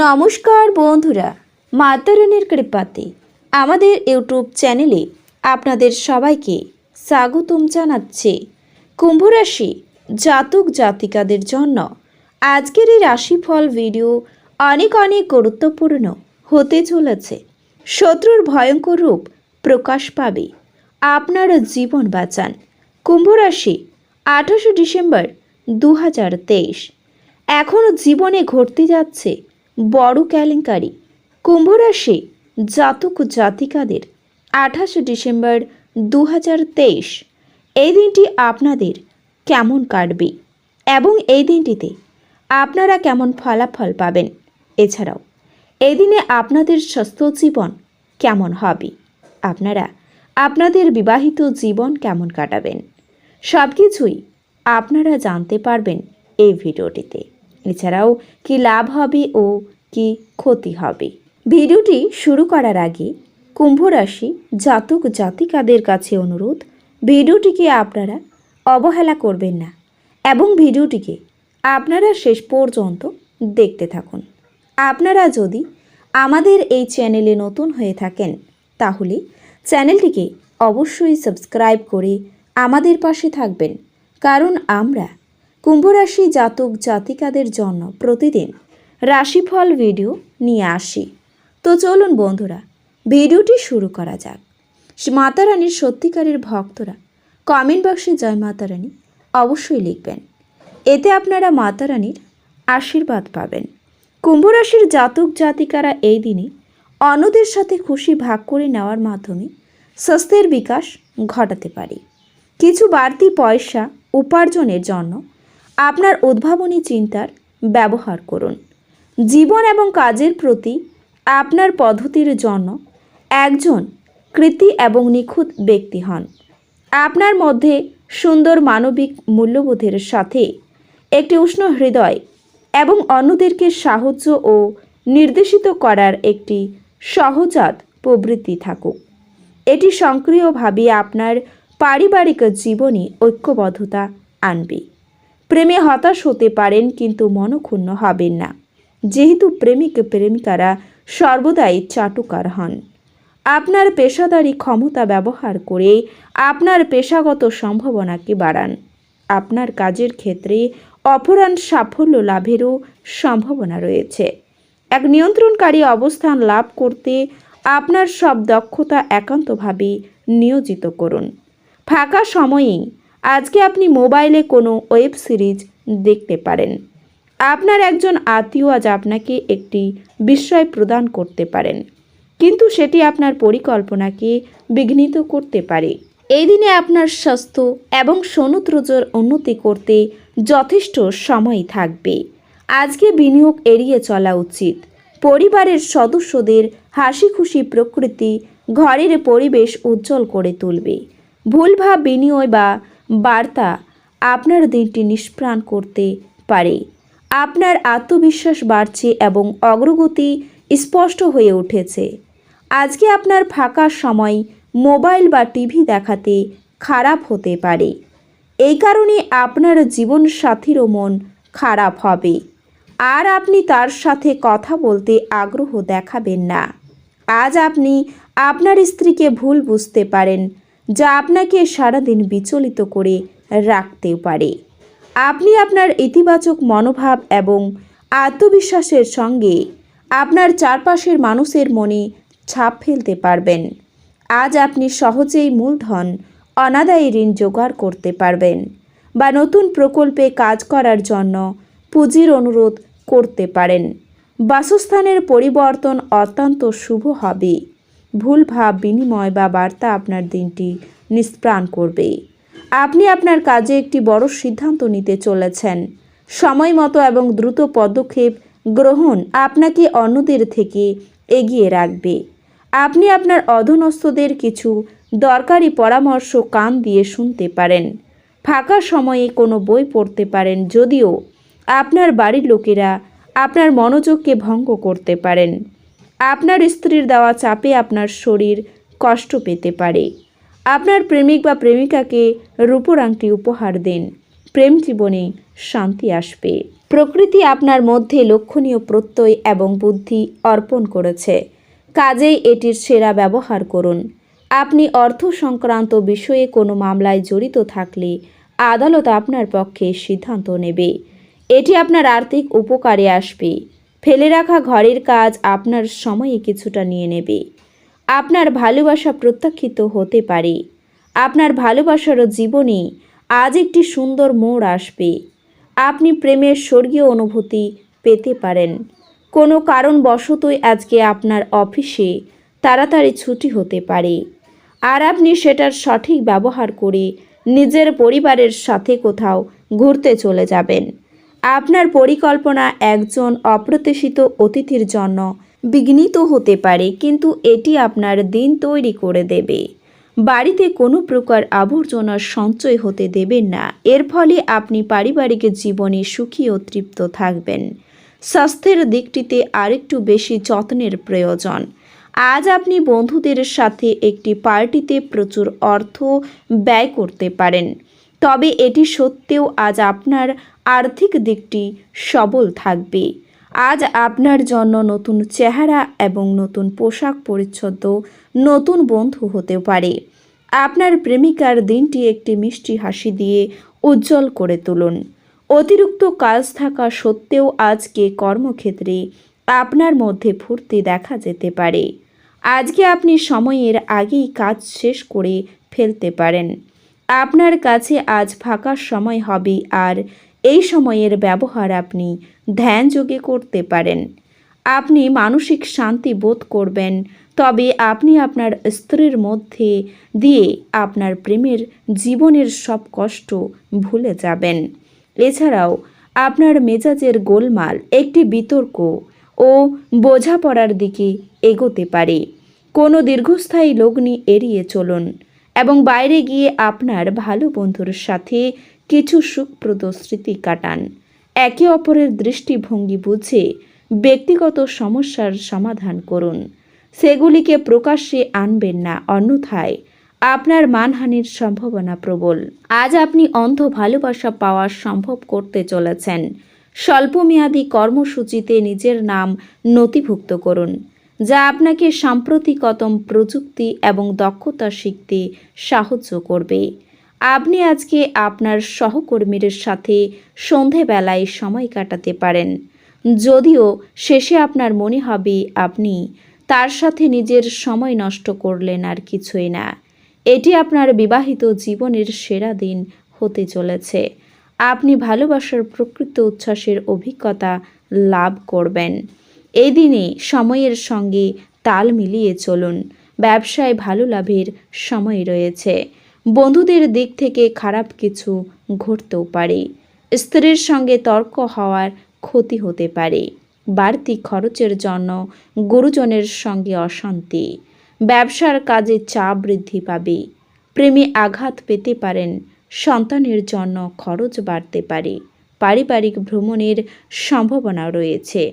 নমস্কার বন্ধুরা, মাতারণের কৃপাতে আমাদের ইউটিউব চ্যানেলে আপনাদের সবাইকে স্বাগতম জানাচ্ছে। কুম্ভরাশি জাতক জাতিকাদের জন্য আজকের এই রাশিফল ভিডিও অনেক অনেক গুরুত্বপূর্ণ হতে চলেছে। শত্রুর ভয়ঙ্কর রূপ প্রকাশ পাবে। আপনার জীবন বাঁচান। কুম্ভরাশি আঠাশে ডিসেম্বর দু হাজার তেইশ। এখনও জীবনে ঘটতে যাচ্ছে বড় কেলেঙ্কারি। কুম্ভরাশি জাতক জাতিকাদের আঠাশে ডিসেম্বর দু হাজার তেইশ। এই দিনটি আপনাদের কেমন কাটবে এবং এই দিনটিতে আপনারা কেমন ফলাফল পাবেন? এছাড়াও, এই দিনে আপনাদের স্বাস্থ্য জীবন কেমন হবে? আপনারা আপনাদের বিবাহিত জীবন কেমন কাটাবেন? সব কিছুই আপনারা জানতে পারবেন এই ভিডিওটিতে। এছাড়াও কি লাভ হবে ও কি ক্ষতি হবে? ভিডিওটি শুরু করার আগে কুম্ভ রাশি জাতক জাতিকাদের কাছে অনুরোধ, ভিডিওটিকে আপনারা অবহেলা করবেন না এবং ভিডিওটিকে আপনারা শেষ পর্যন্ত দেখতে থাকুন। আপনারা যদি আমাদের এই চ্যানেলে নতুন হয়ে থাকেন, তাহলে চ্যানেলটিকে অবশ্যই সাবস্ক্রাইব করে আমাদের পাশে থাকবেন। কারণ আমরা কুম্ভরাশি জাতক জাতিকাদের জন্য প্রতিদিন রাশিফল ভিডিও নিয়ে আসি। তো চলুন বন্ধুরা, ভিডিওটি শুরু করা যাক। মাতা রানীর সত্যিকারের ভক্তরা কমেন্ট বক্সে জয় মাতা রানী অবশ্যই লিখবেন। এতে আপনারা মাতা রানীর আশীর্বাদ পাবেন। কুম্ভরাশির জাতক জাতিকারা এই দিনে অন্যদের সাথে খুশি ভাগ করে নেওয়ার মাধ্যমে স্বাস্থ্যের বিকাশ ঘটাতে পারে। কিছু বাড়তি পয়সা উপার্জনের জন্য আপনার উদ্ভাবনী চিন্তার ব্যবহার করুন। জীবন এবং কাজের প্রতি আপনার পদ্ধতির জন্য একজন কৃতি এবং নিখুঁত ব্যক্তি হন। আপনার মধ্যে সুন্দর মানবিক মূল্যবোধের সাথে একটি উষ্ণ হৃদয় এবং অন্যদেরকে সাহায্য ও নির্দেশিত করার একটি সহজাত প্রবৃত্তি থাকুক। এটি সক্রিয়ভাবে আপনার পারিবারিক জীবনে ঐক্যবদ্ধতা আনবে। প্রেমে হতাশ হতে পারেন, কিন্তু মনক্ষুণ্ণ হবেন না। যেহেতু প্রেমিক প্রেমিকারা সর্বদাই চাটুকার হন। আপনার পেশাদারি ক্ষমতা ব্যবহার করে আপনার পেশাগত সম্ভাবনাকে বাড়ান। আপনার কাজের ক্ষেত্রে অপরাণ সাফল্য লাভেরও সম্ভাবনা রয়েছে। এক নিয়ন্ত্রণকারী অবস্থান লাভ করতে আপনার সব দক্ষতা একান্তভাবে নিয়োজিত করুন। ফাঁকা সময়েই আজকে আপনি মোবাইলে কোনো ওয়েব সিরিজ দেখতে পারেন। আপনার একজন আত্মীয় আজ আপনাকে একটি বিস্ময় প্রদান করতে পারেন, কিন্তু সেটি আপনার পরিকল্পনাকে বিঘ্নিত করতে পারে। এই দিনে আপনার স্বাস্থ্য এবং সনুদ্রজর উন্নতি করতে যথেষ্ট সময় থাকবে। আজকে বিনিয়োগ এড়িয়ে চলা উচিত। পরিবারের সদস্যদের হাসি খুশি প্রকৃতি ঘরের পরিবেশ উজ্জ্বল করে তুলবে। ভুলভাব বিনিময় বা বার্তা আপনার দিনটি নিষ্প্রাণ করতে পারে। আপনার আত্মবিশ্বাস বাড়ছে এবং অগ্রগতি স্পষ্ট হয়ে উঠেছে। আজকে আপনার ফাঁকা সময় মোবাইল বা টিভি দেখাতে খারাপ হতে পারে। এই কারণে আপনার জীবনসাথীরও মন খারাপ হবে। আর আপনি তার সাথে কথা বলতে আগ্রহ দেখাবেন না। আজ আপনি আপনার স্ত্রীকে ভুল বুঝতে পারেন যা আপনাকে সারাদিন বিচলিত করে রাখতে পারে। আপনি আপনার ইতিবাচক মনোভাব এবং আত্মবিশ্বাসের সঙ্গে আপনার চারপাশের মানুষের মনে ছাপ ফেলতে পারবেন। আজ আপনি সহজেই মূলধন, অনাদায়ী ঋণ জোগাড় করতে পারবেন বা নতুন প্রকল্পে কাজ করার জন্য পুঁজির অনুরোধ করতে পারেন। বাসস্থানের পরিবর্তন অত্যন্ত শুভ হবে। ভুল ভাব বিনিময় বা বার্তা আপনার দিনটি নিষ্প্রাণ করবে। আপনি আপনার কাজে একটি বড় সিদ্ধান্ত নিতে চলেছেন। সময় মতো এবং দ্রুত পদক্ষেপ গ্রহণ আপনাকে অন্যদের থেকে এগিয়ে রাখবে। আপনি আপনার অধনস্থদের কিছু দরকারি পরামর্শ কান দিয়ে শুনতে পারেন। ফাঁকা সময়ে কোনো বই পড়তে পারেন যদিও আপনার বাড়ির লোকেরা আপনার মনোযোগকে ভঙ্গ করতে পারেন। আপনার স্ত্রীর দেওয়া চাপে আপনার শরীর কষ্ট পেতে পারে। আপনার প্রেমিক বা প্রেমিকাকে রূপোর আংটি উপহার দিন। প্রেম জীবনে শান্তি আসবে। প্রকৃতি আপনার মধ্যে লক্ষণীয় প্রত্যয় এবং বুদ্ধি অর্পণ করেছে। কাজেই এটির সেরা ব্যবহার করুন। আপনি অর্থ সংক্রান্ত বিষয়ে কোনো মামলায় জড়িত থাকলে আদালত আপনার পক্ষে সিদ্ধান্ত নেবে। এটি আপনার আর্থিক উপকারে আসবে। ফেলে রাখা ঘরের কাজ আপনার সময়ে কিছুটা নিয়ে নেবে। আপনার ভালোবাসা প্রত্যাখ্যিত হতে পারে। আপনার ভালোবাসারও জীবনে আজ একটি সুন্দর মোড় আসবে। আপনি প্রেমের স্বর্গীয় অনুভূতি পেতে পারেন। কোনো কারণবশতই আজকে আপনার অফিসে তাড়াতাড়ি ছুটি হতে পারে। আর আপনি সেটার সঠিক ব্যবহার করে নিজের পরিবারের সাথে কোথাও ঘুরতে চলে যাবেন। আপনার পরিকল্পনা একজন অপ্রত্যাশিত অতিথির জন্য বিঘ্নিত হতে পারে, কিন্তু এটি আপনার দিন তৈরি করে দেবে। বাড়িতে কোনো প্রকার আবর্জনার সঞ্চয় হতে দেবেন না। এর ফলে আপনি পারিবারিক জীবনে সুখী ও তৃপ্ত থাকবেন। স্বাস্থ্যের দিকটিতে আরেকটু বেশি যত্নের প্রয়োজন। আজ আপনি বন্ধুদের সাথে একটি পার্টিতে প্রচুর অর্থ ব্যয় করতে পারেন। তবে এটি সত্ত্বেও আজ আপনার আর্থিক দিকটি সবল থাকবে। আজ আপনার জন্য নতুন চেহারা এবং নতুন পোশাক পরিচ্ছদ নতুন বন্ধু হতে পারে। আপনার প্রেমিকার দিনটি একটি মিষ্টি হাসি দিয়ে উজ্জ্বল করে তুলুন। অতিরিক্ত কাজ থাকা সত্ত্বেও আজকে কর্মক্ষেত্রে আপনার মধ্যে ফুর্তি দেখা যেতে পারে। আজকে আপনি সময়ের আগেই কাজ শেষ করে ফেলতে পারেন। আপনার কাছে আজ ফাঁকার সময় হবে আর এই সময়ের ব্যবহার আপনি ধ্যানযোগে করতে পারেন। আপনি মানসিক শান্তি বোধ করবেন, তবে আপনি আপনার স্ত্রীর মধ্যে দিয়ে আপনার প্রেমের জীবনের সব কষ্ট ভুলে যাবেন। এছাড়াও, আপনার মেজাজের গোলমাল, একটি বিতর্ক ও বোঝাপড়ার দিকে এগোতে পারে। কোনো দীর্ঘস্থায়ী লগ্নি এড়িয়ে চলুন। এবং বাইরে গিয়ে আপনার ভালো বন্ধুর সাথে কিছু সুখপ্রদ স্মৃতি কাটান। একে অপরের দৃষ্টিভঙ্গি বুঝে ব্যক্তিগত সমস্যার সমাধান করুন। সেগুলিকে প্রকাশ্যে আনবেন না, অন্যথায় আপনার মানহানির সম্ভাবনা প্রবল। আজ আপনি অন্ধ ভালোবাসা পাওয়া সম্ভব করতে চলেছেন। স্বল্পমেয়াদী কর্মসূচিতে নিজের নাম নথিভুক্ত করুন। যা আপনাকে সাম্প্রতিকতম প্রযুক্তি এবং দক্ষতা শিখতে সাহায্য করবে। আপনি আজকে আপনার সহকর্মীর সাথে সন্ধেবেলায় সময় কাটাতে পারেন। যদিও শেষে আপনার মনে হবে আপনি তার সাথে নিজের সময় নষ্ট করলেন আর কিছুই না। এটি আপনার বিবাহিত জীবনের সেরা দিন হতে চলেছে। আপনি ভালোবাসার প্রকৃত উচ্ছ্বাসের অভিজ্ঞতা লাভ করবেন। এই দিনে সময়ের সঙ্গে তাল মিলিয়ে চলুন। ব্যবসায় ভালো লাভের সময় রয়েছে। বন্ধুদের দিক থেকে খারাপ কিছু ঘটতেও পারে। স্ত্রীর সঙ্গে তর্ক হওয়ার ক্ষতি হতে পারে। বাড়তি খরচের জন্য গুরুজনের সঙ্গে অশান্তি। ব্যবসার কাজে চাপ বৃদ্ধি পাবে। প্রেমে আঘাত পেতে পারেন। সন্তানের জন্য খরচ বাড়তে পারে। পারিবারিক ভ্রমণের সম্ভাবনা রয়েছে।